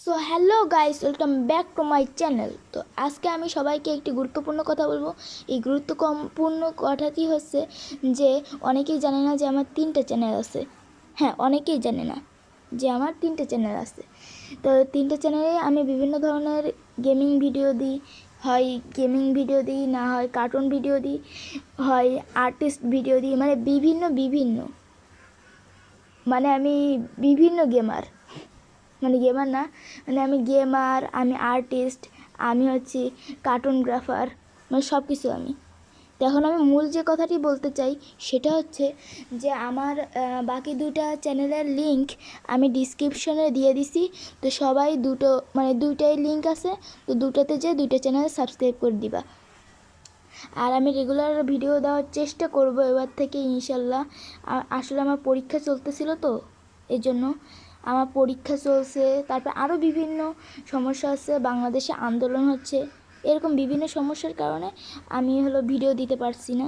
So hello guys welcome back to my channel তো আজকে আমি সবাইকে একটি গুরুত্বপূর্ণ কথা বলব। এই গুরুত্বপূর্ণ কথাটি হচ্ছে যে, অনেকেই জানে না যে আমার তিনটে চ্যানেল আছে। হ্যাঁ অনেকেই জানে না যে আমার তিনটে চ্যানেল আছে। তো তিনটে চ্যানেলে আমি বিভিন্ন ধরনের গেমিং ভিডিও দিই। হয় গেমিং ভিডিও দিই, না হয় কার্টুন ভিডিও দিই, হয় আর্টিস্ট ভিডিও দিই মানে বিভিন্ন বিভিন্ন। মানে আমি বিভিন্ন গেমার মানে গেমার না মানে আমি গেমার, আমি আর্টিস্ট, আমি হচ্ছি কার্টুনগ্রাফার মানে সব কিছু আমি এখন আমি মূল যে কথাটি বলতে চাই, সেটা হচ্ছে যে আমার বাকি দুটা চ্যানেলের লিংক আমি ডিসক্রিপশনে দিয়ে দিছি। তো সবাই দুটো মানে দুইটাই লিংক আছে, তো দুটোতে যে দুইটা চ্যানেল সাবস্ক্রাইব করে দিবা। আর আমি রেগুলার ভিডিও দেওয়ার চেষ্টা করব এবার থেকে ইনশাল্লাহ। আসলে আমার পরীক্ষা চলতেছিল তো এই জন্য আমার পরীক্ষা চলছে, তারপর আরও বিভিন্ন সমস্যা আছে, বাংলাদেশে আন্দোলন হচ্ছে, এরকম বিভিন্ন সমস্যার কারণে আমি হলো ভিডিও দিতে পারছি না।